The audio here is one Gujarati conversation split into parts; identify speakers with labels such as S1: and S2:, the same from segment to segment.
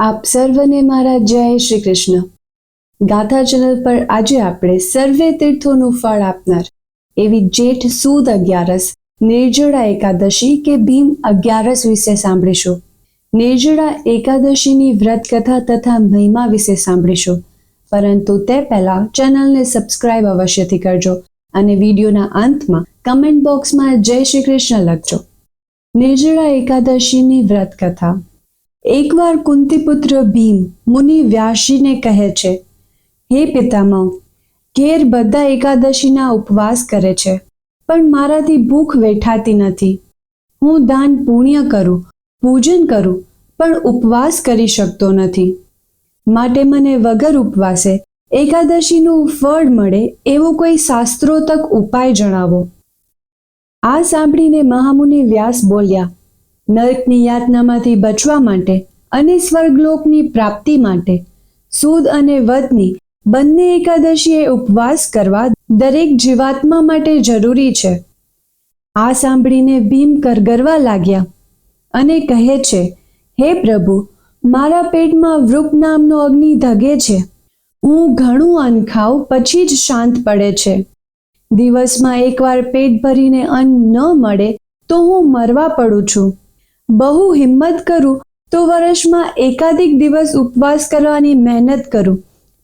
S1: આપ સર્વને મારા જય શ્રી કૃષ્ણ. ગાથા ચેનલ પર આજે આપણે સર્વે તીર્થોનું ફળ આપનાર એવી જેઠ સુદ અગિયારસ, નિર્જળા એકાદશી કે ભીમ અગિયારસ વિશે સાંભળીશું. નિર્જળા એકાદશીની વ્રત કથા તથા મહિમા વિશે સાંભળીશું. પરંતુ તે પહેલા ચેનલને સબસ્ક્રાઇબ અવશ્યથી કરજો અને વિડીયોના અંતમાં કમેન્ટ બોક્સમાં જય શ્રી કૃષ્ણ લખજો. નિર્જળા એકાદશીની વ્રત કથા એકવાર કુંતીપુત્ર ભીમ મુનિ વ્યાસજીને કહે છે, હે પિતામહ, ઘેર બધા એકાદશીના ઉપવાસ કરે છે, પણ મારાથી ભૂખ વેઠાતી નથી. હું દાન પુણ્ય કરું, પૂજન કરું, પણ ઉપવાસ કરી શકતો નથી. માટે મને વગર ઉપવાસે એકાદશીનું ફળ મળે એવો કોઈ શાસ્ત્રોતક ઉપાય જણાવો. આ સાંભળીને મહામુનિ વ્યાસ બોલ્યા નરકની યાતનામાંથી બચવા માટે અને સ્વર્ગલોકની પ્રાપ્તિ માટે સુદ અને વધની બંને એકાદશીએ ઉપવાસ કરવા દરેક જીવાત્મા માટે જરૂરી છે. આ સાંભળીને ભીમ કરગરવા લાગ્યા અને કહે છે, હે પ્રભુ, મારા પેટમાં વૃક નામનો અગ્નિ ધગે છે. હું ઘણું અન્ન ખાઉં પછી જ શાંત પડે છે. દિવસમાં એકવાર પેટ ભરીને અન્ન ન મળે તો હું મરવા પડું છું. બહુ હિંમત કરું, તો વર્ષમાં એકાધિક દિવસ ઉપવાસ કરવાની મહેનત કરું.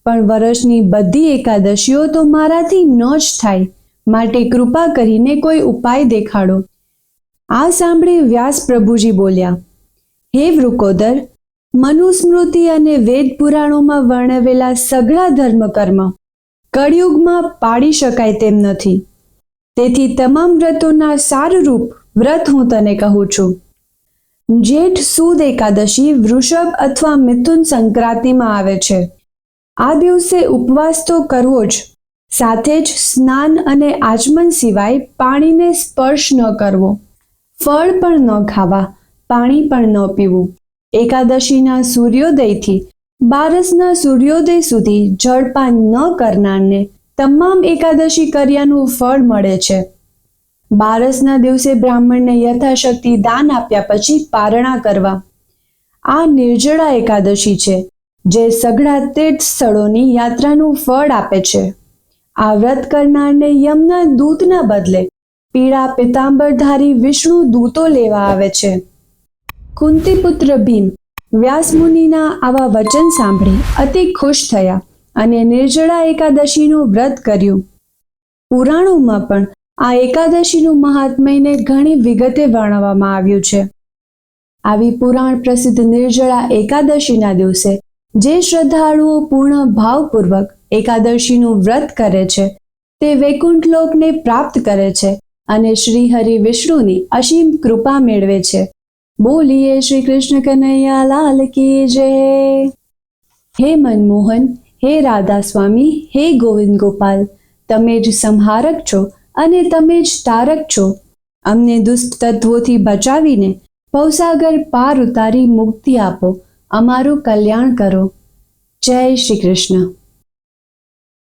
S1: પણ વર્ષની બધી એકાદશીઓ તો મારાથી ન જ થાય. માટે કૃપા કરીને કોઈ ઉપાય દેખાડો. આ સાંભળી વ્યાસ પ્રભુજી બોલ્યા, હે વૃકોદર, મનુસ્મૃતિ અને વેદ પુરાણોમાં વર્ણવેલા સઘળા ધર્મ કર્મ કળિયુગમાં પાડી શકાય તેમ નથી. તેથી તમામ વ્રતોના સારરૂપ વ્રત હું તને કહું છું. જેઠ સુદ એકાદશી, વૃષભ અથવા મિથુન સંક્રાંતિમાં આવે છે. આ દિવસે ઉપવાસ તો કરવો જ, સાથે જ સ્નાન અને આચમન સિવાય પાણીને સ્પર્શ ન કરવો. ફળ પણ ન ખાવા, પાણી પણ ન પીવું. એકાદશીના સૂર્યોદયથી બારસના સૂર્યોદય સુધી જળપાન ન કરનારને તમામ એકાદશી કર્યાનું ફળ મળે છે. બારસના દિવસે બ્રાહ્મણને યથાશક્તિ દાન આપ્યા પછી પારણા કરવા. આ નિર્જળા એકાદશી છે, જે સઘળા તીર્થ સ્થળોની યાત્રાનું ફળ આપે છે. આ વ્રત કરનારને યમના દૂતના બદલે પીળા પિતાંબરધારી વિષ્ણુ દૂતો લેવા આવે છે. કુંતીપુત્ર ભીમ વ્યાસમુનિના આવા વચન સાંભળી અતિ ખુશ થયા અને નિર્જળા એકાદશીનું વ્રત કર્યું. પુરાણોમાં પણ આ એકાદશીનું મહાત્મયને ઘણી વિગતે વર્ણવવામાં આવ્યું છે. આવી પુરાણ પ્રસિદ્ધ નિર્જળા એકાદશીના દિવસે જે શ્રદ્ધાળુઓ પૂર્ણ ભાવપૂર્વક એકાદશીનું વ્રત કરે છે, તે વૈકુંઠ લોકને પ્રાપ્ત કરે છે અને શ્રી હરિ વિષ્ણુની અસીમ કૃપા મેળવે છે. બોલીએ શ્રી કૃષ્ણ કનૈયા, લાલ કી જય. હે મનમોહન, હે રાધા સ્વામી હે ગોવિંદ ગોપાલ, તમે જ સંહારક છો અને તમે જ તારક છો. અમને દુષ્ટ તત્વોથી બચાવીને ભવસાગર પાર ઉતારી મુક્તિ આપો. અમારું કલ્યાણ કરો. જય શ્રી કૃષ્ણ.